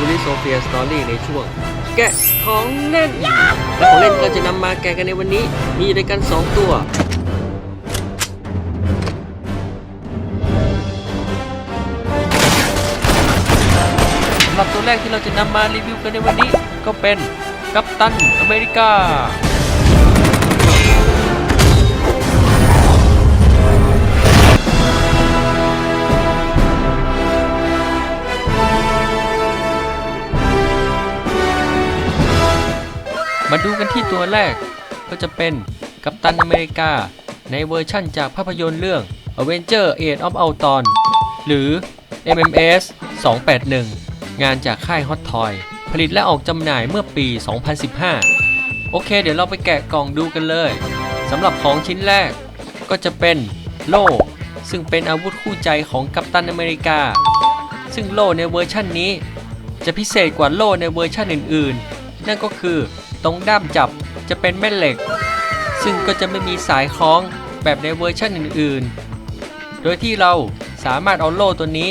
ซูริโซเฟียสตอรี่ในช่วง แกะของเล่น และของเล่นที่เราจะนำมาแกะกันในวันนี้ มีอยู่ด้วยกัน 2 ตัว สำหรับตัวแรกที่เราจะนำมารีวิวกันในวันนี้ ก็เป็นกัปตันอเมริกา มาดูกันที่ตัวแรกก็จะเป็นกัปตันอเมริกา ในเวอร์ชั่นจากภาพยนตร์เรื่อง Avenger Age of Ultron หรือ MMS 281 งานจากค่าย Hot Toy ผลิตและออกจำหน่ายเมื่อปี 2015 โอเค เดี๋ยวเราไปแกะกล่องดูกันเลยสำหรับของชิ้นแรกก็จะเป็นโล่ ซึ่งเป็นอาวุธคู่ใจของกัปตันอเมริกา ซึ่งโล่ในเวอร์ชั่นนี้ จะพิเศษกว่าโล่ในเวอร์ชันอื่น ๆ นั่นก็คือ ตรงด้ามจับจะเป็นแม่เหล็ก ซึ่งก็จะไม่มีสายคล้องแบบในเวอร์ชันอื่นๆ โดยที่เราสามารถเอาโล่ตัวนี้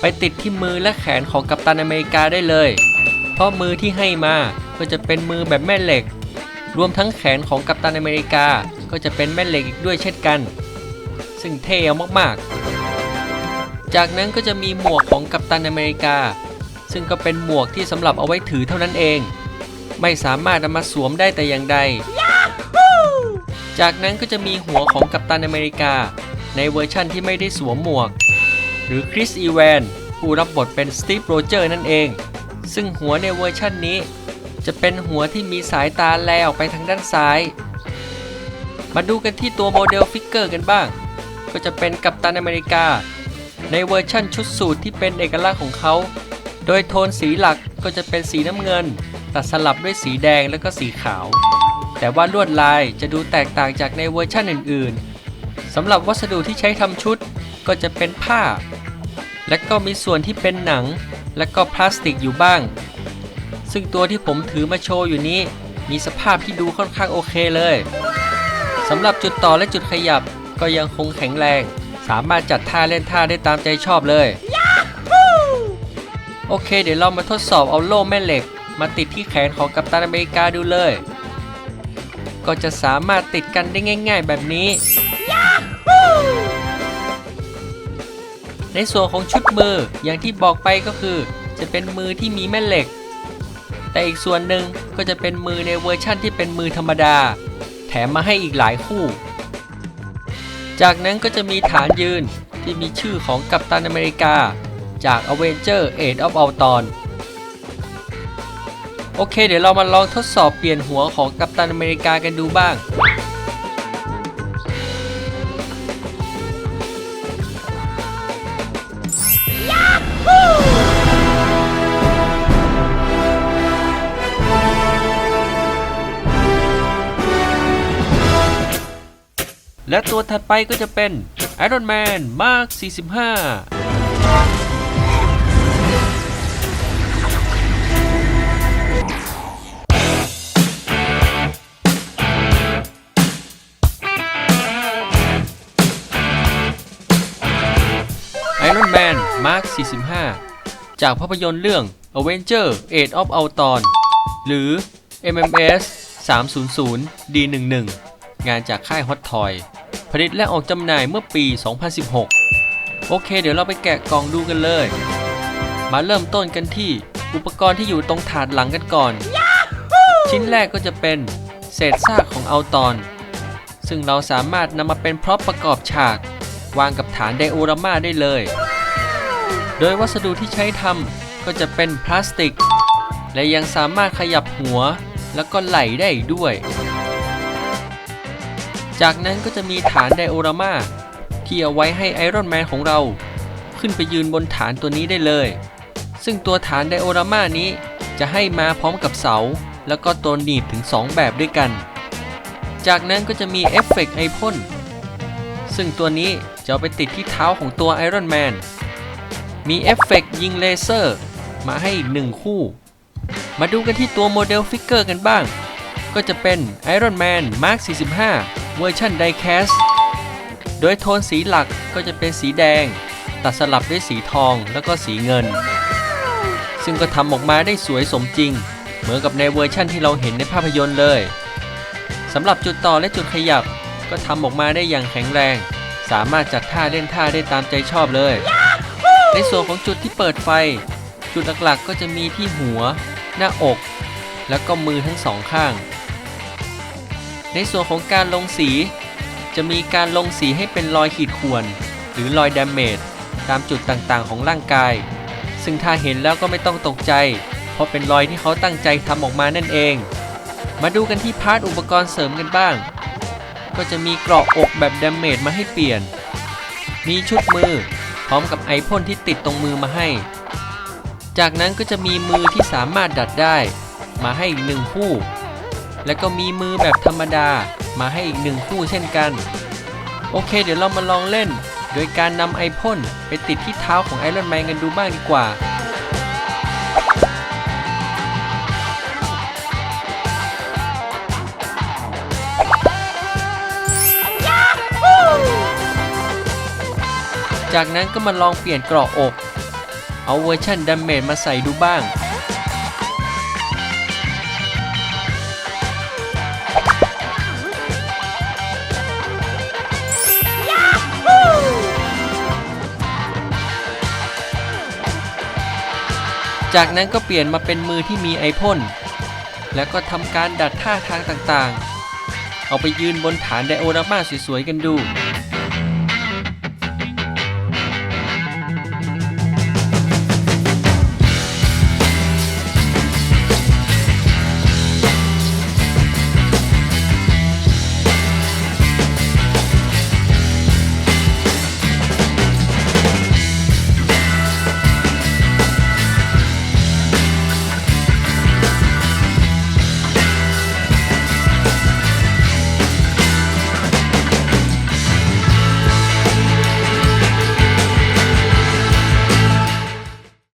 ไปติดที่มือและแขนของกัปตันอเมริกาได้เลย เพราะมือที่ให้มาก็จะเป็นมือแบบแม่เหล็ก รวมทั้งแขนของกัปตันอเมริกาก็จะเป็นแม่เหล็กอีกด้วยเช่นกัน ซึ่งเท่มากๆ จากนั้นก็จะมีหมวกของกัปตันอเมริกา ซึ่งก็เป็นหมวกที่สำหรับเอาไว้ถือเท่านั้นเอง ไม่สามารถนำมาสวมได้แต่อย่างใด จากนั้นก็จะมีหัวของกัปตันอเมริกา ในเวอร์ชั่นที่ไม่ได้สวมหมวก หรือคริสอีแวนผู้รับบทเป็นสตีฟโรเจอร์นั่นเอง ซึ่งหัวในเวอร์ชั่นนี้ จะเป็นหัวที่มีสายตาแลออกไปทางด้านซ้าย มาดูกันที่ตัวโมเดลฟิกเกอร์กันบ้าง ก็จะเป็นกัปตันอเมริกา ในเวอร์ชั่นชุดสูทที่เป็นเอกลักษณ์ของเขา โดยโทนสีหลักก็จะเป็นสีน้ำเงิน ตัดสลับด้วยสีแดงและก็สีขาว แต่ว่าลวดลายจะดูแตกต่างจากในเวอร์ชั่นอื่นๆสำหรับวัสดุที่ใช้ทำชุดก็จะเป็นผ้า และก็มีส่วนที่เป็นหนัง และก็พลาสติกอยู่บ้าง ซึ่งตัวที่ผมถือมาโชว์อยู่นี้ มีสภาพที่ดูค่อนข้างโอเคเลยสำหรับจุดต่อและจุดขยับก็ยังคงแข็งแรง สามารถจัดท่าเล่นท่าได้ตามใจชอบเลย โอเค เดี๋ยวเรามาทดสอบเอาโล่แม่เหล็ก มาติดที่แขนของกัปตันอเมริกาดูเลย ก็จะสามารถติดกันได้ง่าย ๆ แบบนี้ ในส่วนของชุดมืออย่างที่บอกไปก็คือ จะเป็นมือที่มีแม่เหล็ก แต่อีกส่วนหนึ่งก็จะเป็นมือในเวอร์ชั่นที่เป็นมือธรรมดา แถมมาให้อีกหลายคู่ จากนั้นก็จะมีฐานยืนที่มีชื่อของกัปตันอเมริกา จาก Avenger Age of Ultron โอเค เดี๋ยวเรามาลองทดสอบเปลี่ยนหัวของกัปตันอเมริกากันดูบ้าง และตัวถัดไปก็จะเป็น Iron Man Mark 45 45 จากภาพยนตร์เรื่อง Avenger Age of Ultron หรือ MMS 300 D11 งานจากค่าย Hot Toy ผลิตและออกจำหน่ายเมื่อปี 2016 โอเค เดี๋ยวเราไปแกะกล่องดูกันเลย มาเริ่มต้นกันที่อุปกรณ์ที่อยู่ตรงถาดหลังกันก่อน ชิ้นแรกก็จะเป็นเศษซากของอัลตอน ซึ่งเราสามารถนำมาเป็นพร็อพประกอบฉาก วางกับฐานไดโอรามาได้เลย โดยวัสดุที่ใช้ทำก็จะเป็นพลาสติก และยังสามารถขยับหัวแล้วก็ไหลได้อีกด้วย จากนั้นก็จะมีฐานไดโอรามาที่เอาไว้ให้ไอรอนแมนของเรา ขึ้นไปยืนบนฐานตัวนี้ได้เลย ซึ่งตัวฐานไดโอรามานี้จะให้มาพร้อมกับเสา แล้วก็ตัวหนีบถึง 2 แบบด้วยกัน จากนั้นก็จะมีเอฟเฟกต์ไอพ่นซึ่งตัวนี้จะเอาไปติดที่เท้าของตัวไอรอนแมน มีเอฟเฟกต์ยิงเลเซอร์ มาให้อีกหนึ่งคู่ มาดูกันที่ตัวโมเดลฟิกเกอร์กันบ้าง ก็จะเป็น Iron Man Mark 45 เวอร์ชัน Diecast โดยโทนสีหลักก็จะเป็นสีแดง ตัดสลับด้วยสีทองแล้วก็สีเงิน ซึ่งก็ทำออกมาได้สวยสมจริง เหมือนกับในเวอร์ชั่นที่เราเห็นในภาพยนตร์เลยสำหรับจุดต่อและจุดขยับก็ทำออกมาได้อย่างแข็งแรง สามารถจัดท่าเล่นท่าได้ตามใจชอบเลย ในส่วนของจุดที่เปิดไฟ จุดหลักๆก็จะมีที่หัว หน้าอก แล้วก็มือทั้งสองข้าง ในส่วนของการลงสี จะมีการลงสีให้เป็นรอยขีดข่วน หรือรอยดามเมจตามจุดต่างๆ ของร่างกาย ซึ่งถ้าเห็นแล้วก็ไม่ต้องตกใจ เพราะเป็นรอยที่เขาตั้งใจทำออกมานั่นเอง มาดูกันที่พาร์ทอุปกรณ์เสริมกันบ้าง ก็จะมีเกราะอกแบบดามเมจมาให้เปลี่ยน มีชุดมือ ร้อมกับไอพ่นที่ติดตรงมือมาให้ จากนั้นก็จะมีมือที่สามารถดัดได้มาให้อีกหนึ่งคู่ และก็มีมือแบบธรรมดามาให้อีกหนึ่งคู่เช่นกัน โอเค เดี๋ยวเรามาลองเล่น โดยการนำไอพ่นไปติดที่เท้าของไอรอนแมนกันดูบ้างดีกว่า จากนั้นก็มาลองเปลี่ยนเกราะอก เอาเวอร์ชันดัมเมจมาใส่ดูบ้าง จากนั้นก็เปลี่ยนมาเป็นมือที่มีไอพ่น แล้วก็ทำการดัดท่าทางต่างๆ เอาไปยืนบนฐานไดโอรามาสวยๆกันดู